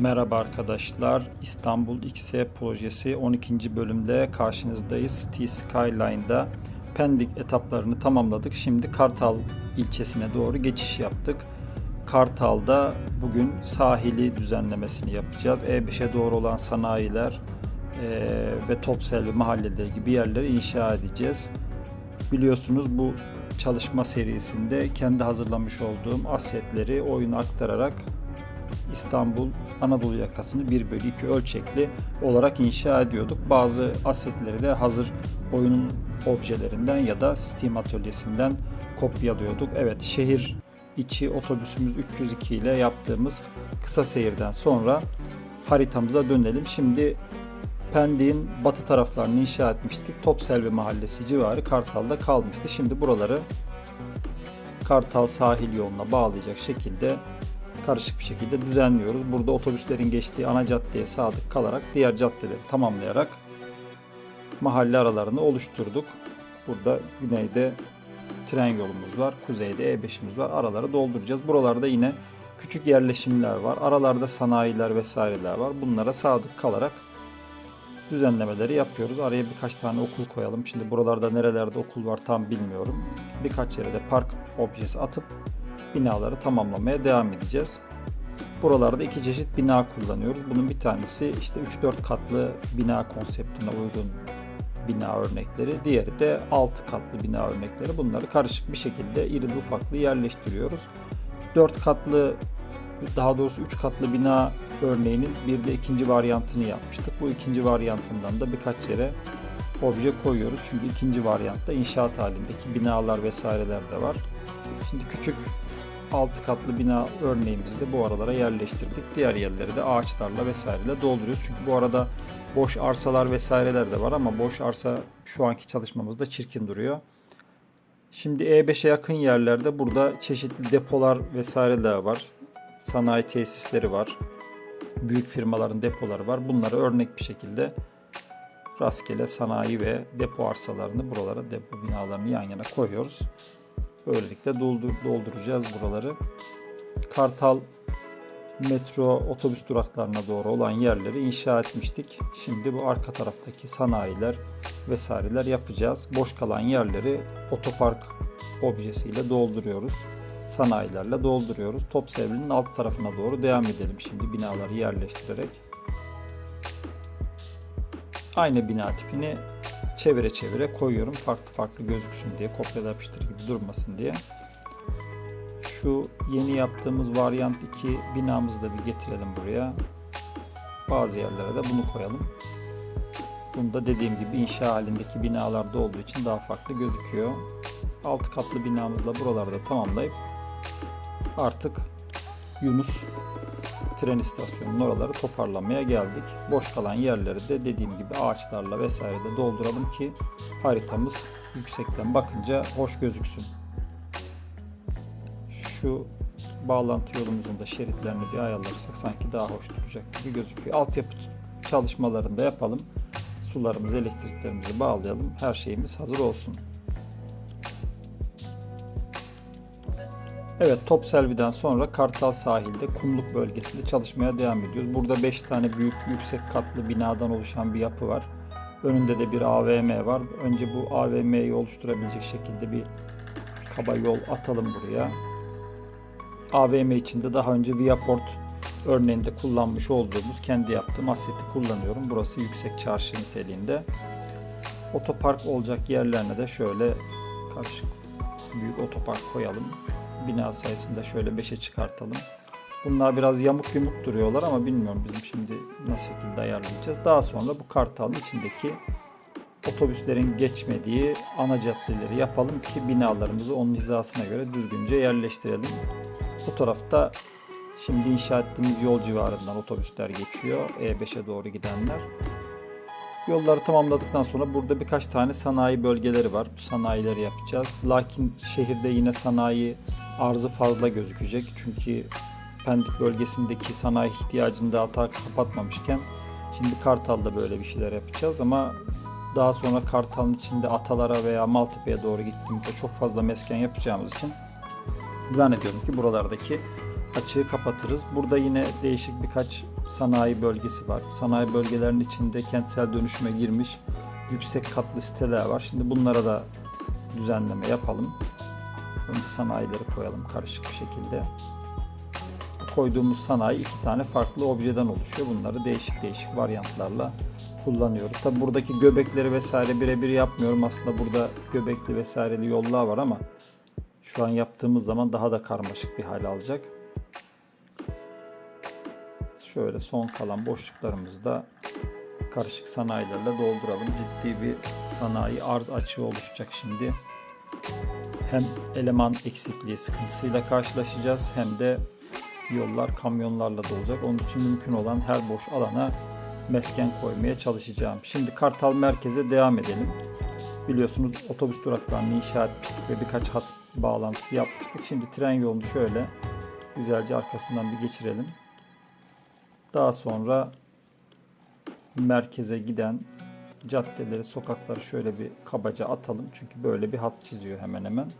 Merhaba arkadaşlar. İstanbul XE projesi 12. bölümde karşınızdayız. City Skyline'da Pendik etaplarını tamamladık. Şimdi Kartal ilçesine doğru geçiş yaptık. Kartal'da bugün sahili düzenlemesini yapacağız. E5'e doğru olan sanayiler eee, ve Topselvi mahalleleri gibi yerleri inşa edeceğiz. Biliyorsunuz bu çalışma serisinde kendi hazırlamış olduğum asetleri oyuna aktararak İstanbul Anadolu yakasını 1 bölü 2 ölçekli olarak inşa ediyorduk. Bazı asetleri de hazır oyunun objelerinden ya da Steam atölyesinden kopyalıyorduk. Evet şehir içi otobüsümüz 302 ile yaptığımız kısa seyirden sonra haritamıza dönelim. Şimdi Pendik'in batı taraflarını inşa etmiştik. Topselvi Mahallesi civarı Kartal'da kalmıştı. Şimdi buraları Kartal sahil yoluna bağlayacak şekilde karışık bir şekilde düzenliyoruz. Burada otobüslerin geçtiği ana caddeye sadık kalarak diğer caddeleri tamamlayarak mahalle aralarını oluşturduk. Burada güneyde tren yolumuz var, kuzeyde E5'imiz var. Araları dolduracağız. Buralarda yine küçük yerleşimler var. Aralarda sanayiler vesaireler var. Bunlara sadık kalarak düzenlemeleri yapıyoruz. Araya birkaç tane okul koyalım. Şimdi buralarda nerelerde okul var tam bilmiyorum. Birkaç yere de park objesi atıp binaları tamamlamaya devam edeceğiz. Buralarda iki çeşit bina kullanıyoruz. Bunun bir tanesi işte 3-4 katlı bina konseptine uygun bina örnekleri. Diğeri de 6 katlı bina örnekleri. Bunları karışık bir şekilde iri ufaklı yerleştiriyoruz. 4 katlı daha doğrusu 3 katlı bina örneğinin bir de ikinci varyantını yapmıştık. Bu ikinci varyantından da birkaç yere obje koyuyoruz. Çünkü ikinci varyantta inşaat halindeki binalar vesaireler de var. Şimdi küçük 6 katlı bina örneğimizi de bu aralara yerleştirdik. Diğer yerleri de ağaçlarla vesaireyle dolduruyoruz. Çünkü bu arada boş arsalar vesaireler de var ama boş arsa şu anki çalışmamızda çirkin duruyor. Şimdi E5'e yakın yerlerde burada çeşitli depolar vesaireler var. Sanayi tesisleri var. Büyük firmaların depoları var. Bunları örnek bir şekilde rastgele sanayi ve depo arsalarını buralara depo binalarını yan yana koyuyoruz. Böylelikle doldur, dolduracağız buraları. Kartal metro otobüs duraklarına doğru olan yerleri inşa etmiştik. Şimdi bu arka taraftaki sanayiler vesaireler yapacağız. Boş kalan yerleri otopark objesiyle dolduruyoruz. Sanayilerle dolduruyoruz. Topsevli'nin alt tarafına doğru devam edelim şimdi binaları yerleştirerek. Aynı bina tipini çevire çevire koyuyorum. Farklı farklı gözüksün diye, kopyala yapıştır gibi durmasın diye. Şu yeni yaptığımız varyant 2 binamızı da bir getirelim buraya. Bazı yerlere de bunu koyalım. Bunda dediğim gibi inşa halindeki binalarda olduğu için daha farklı gözüküyor. Altı katlı binamızla buralarda tamamlayıp artık Yunus tren istasyonunun oraları toparlamaya geldik. Boş kalan yerleri de dediğim gibi ağaçlarla vesaire de dolduralım ki haritamız yüksekten bakınca hoş gözüksün. Şu bağlantı yolumuzun da şeritlerini bir ayarlarsak sanki daha hoş duracak gibi gözüküyor. Altyapı çalışmalarını da yapalım. Sularımızı, elektriklerimizi bağlayalım. Her şeyimiz hazır olsun. Evet Topselvi'den sonra Kartal sahilde Kumluk bölgesinde çalışmaya devam ediyoruz. Burada 5 tane büyük yüksek katlı binadan oluşan bir yapı var. Önünde de bir AVM var. Önce bu AVM'yi oluşturabilecek şekilde bir kaba yol atalım buraya. AVM içinde daha önce Viaport örneğinde kullanmış olduğumuz kendi yaptığım aseti kullanıyorum. Burası yüksek çarşı niteliğinde. Otopark olacak yerlerine de şöyle karışık büyük otopark koyalım bina sayısını da şöyle 5'e çıkartalım. Bunlar biraz yamuk yumuk duruyorlar ama bilmiyorum bizim şimdi nasıl şekilde ayarlayacağız. Daha sonra bu kartalın içindeki otobüslerin geçmediği ana caddeleri yapalım ki binalarımızı onun hizasına göre düzgünce yerleştirelim. Bu tarafta şimdi inşa ettiğimiz yol civarından otobüsler geçiyor. E5'e doğru gidenler. Yolları tamamladıktan sonra burada birkaç tane sanayi bölgeleri var. Bu sanayileri yapacağız. Lakin şehirde yine sanayi arzı fazla gözükecek. Çünkü Pendik bölgesindeki sanayi ihtiyacını daha ta kapatmamışken şimdi Kartal'da böyle bir şeyler yapacağız ama daha sonra Kartal'ın içinde Atalara veya Maltepe'ye doğru gittiğimizde çok fazla mesken yapacağımız için zannediyorum ki buralardaki açığı kapatırız. Burada yine değişik birkaç sanayi bölgesi var. Sanayi bölgelerinin içinde kentsel dönüşüme girmiş yüksek katlı siteler var. Şimdi bunlara da düzenleme yapalım. Önce sanayileri koyalım karışık bir şekilde. Koyduğumuz sanayi iki tane farklı objeden oluşuyor. Bunları değişik değişik varyantlarla kullanıyoruz. Tabi buradaki göbekleri vesaire birebir yapmıyorum. Aslında burada göbekli vesaireli yollar var ama şu an yaptığımız zaman daha da karmaşık bir hal alacak. Şöyle son kalan boşluklarımızı da karışık sanayilerle dolduralım. Ciddi bir sanayi arz açığı oluşacak şimdi. Hem eleman eksikliği sıkıntısıyla karşılaşacağız hem de yollar kamyonlarla dolacak. Onun için mümkün olan her boş alana mesken koymaya çalışacağım. Şimdi Kartal merkeze devam edelim. Biliyorsunuz otobüs duraklarını inşa etmiştik ve birkaç hat bağlantısı yapmıştık. Şimdi tren yolunu şöyle güzelce arkasından bir geçirelim. Daha sonra merkeze giden caddeleri, sokakları şöyle bir kabaca atalım. Çünkü böyle bir hat çiziyor hemen hemen.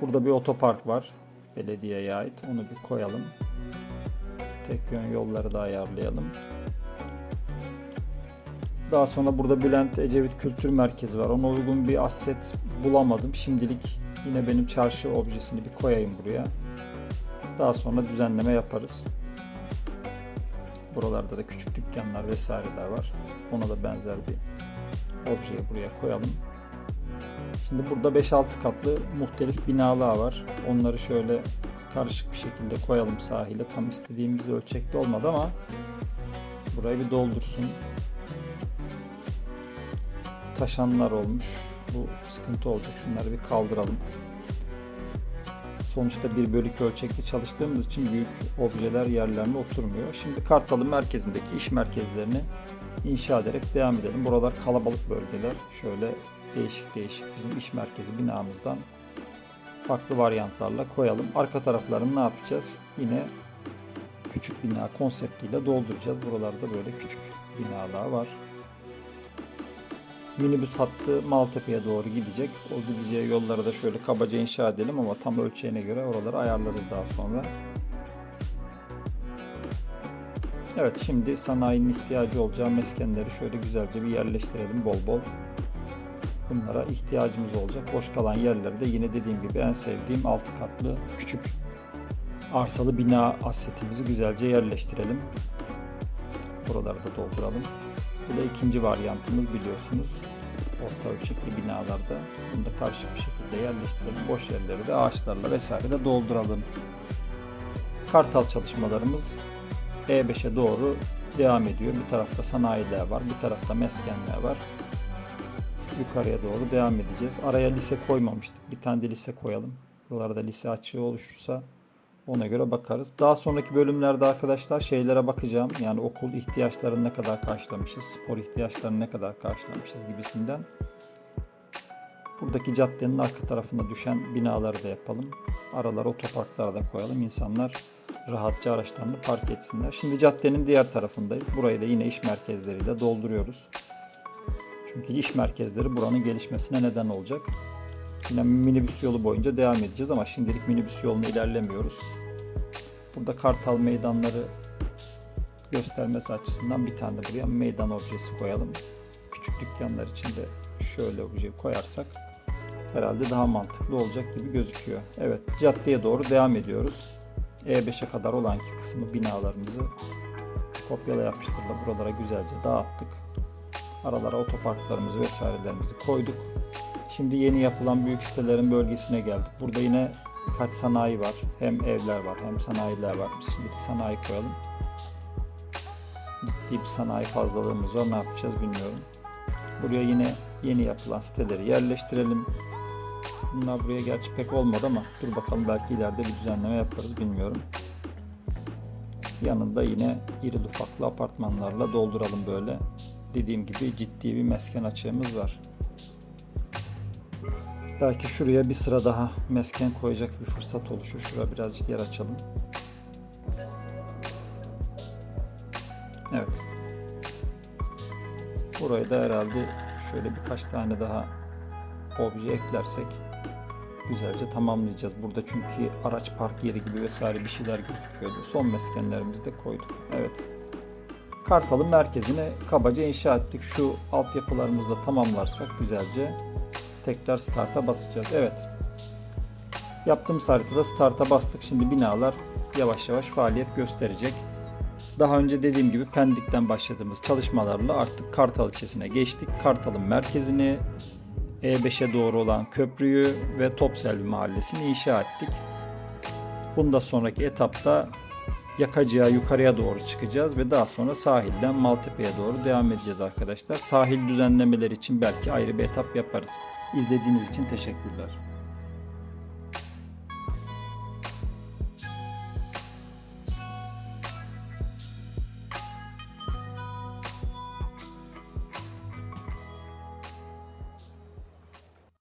Burada bir otopark var. Belediyeye ait. Onu bir koyalım. Tek yön yolları da ayarlayalım. Daha sonra burada Bülent Ecevit Kültür Merkezi var. Ona uygun bir asset bulamadım. Şimdilik yine benim çarşı objesini bir koyayım buraya. Daha sonra düzenleme yaparız. Buralarda da küçük dükkanlar vesaireler var. Ona da benzer bir objeyi buraya koyalım. Şimdi burada 5-6 katlı muhtelif binalar var. Onları şöyle karışık bir şekilde koyalım sahile. Tam istediğimiz ölçekte olmadı ama burayı bir doldursun. Taşanlar olmuş. Bu sıkıntı olacak. Şunları bir kaldıralım. Sonuçta bir bölük ölçekli çalıştığımız için büyük objeler yerlerine oturmuyor. Şimdi Kartal'ın merkezindeki iş merkezlerini inşa ederek devam edelim. Buralar kalabalık bölgeler. Şöyle değişik değişik bizim iş merkezi binamızdan farklı varyantlarla koyalım. Arka taraflarını ne yapacağız? Yine küçük bina konseptiyle dolduracağız. Buralarda böyle küçük binalar var. Minibüs hattı Maltepe'ye doğru gidecek. O gideceği yolları da şöyle kabaca inşa edelim ama tam ölçeğine göre oraları ayarlarız daha sonra. Evet şimdi sanayinin ihtiyacı olacağı meskenleri şöyle güzelce bir yerleştirelim bol bol. Bunlara ihtiyacımız olacak. Boş kalan yerleri de yine dediğim gibi en sevdiğim altı katlı küçük arsalı bina asetimizi güzelce yerleştirelim. Buraları da dolduralım. Bu da ikinci varyantımız biliyorsunuz. Orta ölçekli binalarda bunu da karışık bir şekilde yerleştirelim. Boş yerleri de ağaçlarla vesaire de dolduralım. Kartal çalışmalarımız E5'e doğru devam ediyor. Bir tarafta sanayiler var, bir tarafta meskenler var. Yukarıya doğru devam edeceğiz. Araya lise koymamıştık. Bir tane de lise koyalım. Buralarda lise açığı oluşursa ona göre bakarız. Daha sonraki bölümlerde arkadaşlar şeylere bakacağım. Yani okul ihtiyaçlarını ne kadar karşılamışız, spor ihtiyaçlarını ne kadar karşılamışız gibisinden. Buradaki caddenin arka tarafına düşen binaları da yapalım. Aralara otoparklara da koyalım. İnsanlar rahatça araçlarını park etsinler. Şimdi caddenin diğer tarafındayız. Burayı da yine iş merkezleriyle dolduruyoruz. Çünkü iş merkezleri buranın gelişmesine neden olacak. Yine minibüs yolu boyunca devam edeceğiz ama şimdilik minibüs yolunu ilerlemiyoruz. Burada kartal meydanları göstermesi açısından bir tane de buraya meydan objesi koyalım. Küçük dükkanlar için de şöyle obje koyarsak herhalde daha mantıklı olacak gibi gözüküyor. Evet caddeye doğru devam ediyoruz. E5'e kadar olan ki kısmı binalarımızı kopyala yapıştırla buralara güzelce dağıttık. Aralara otoparklarımızı vesairelerimizi koyduk. Şimdi yeni yapılan büyük sitelerin bölgesine geldik. Burada yine birkaç sanayi var. Hem evler var hem sanayiler var. Biz şimdi sanayi koyalım. Ciddi bir sanayi fazlalığımız var. Ne yapacağız bilmiyorum. Buraya yine yeni yapılan siteleri yerleştirelim. Bunlar buraya gerçi pek olmadı ama dur bakalım belki ileride bir düzenleme yaparız bilmiyorum. Yanında yine iri ufaklı apartmanlarla dolduralım böyle. Dediğim gibi ciddi bir mesken açığımız var. Belki şuraya bir sıra daha mesken koyacak bir fırsat oluşur. Şuraya birazcık yer açalım. Evet. Burayı da herhalde şöyle birkaç tane daha obje eklersek güzelce tamamlayacağız. Burada çünkü araç park yeri gibi vesaire bir şeyler gözüküyordu. Son meskenlerimizi de koyduk. Evet. Kartal'ın merkezine kabaca inşa ettik. Şu altyapılarımızı da tamamlarsak güzelce tekrar start'a basacağız. Evet. Yaptığımız haritada start'a bastık. Şimdi binalar yavaş yavaş faaliyet gösterecek. Daha önce dediğim gibi Pendik'ten başladığımız çalışmalarla artık Kartal ilçesine geçtik. Kartal'ın merkezini, E5'e doğru olan köprüyü ve Topselvi mahallesini inşa ettik. Bunda sonraki etapta Yakacığa yukarıya doğru çıkacağız ve daha sonra sahilden Maltepe'ye doğru devam edeceğiz arkadaşlar. Sahil düzenlemeleri için belki ayrı bir etap yaparız. İzlediğiniz için teşekkürler.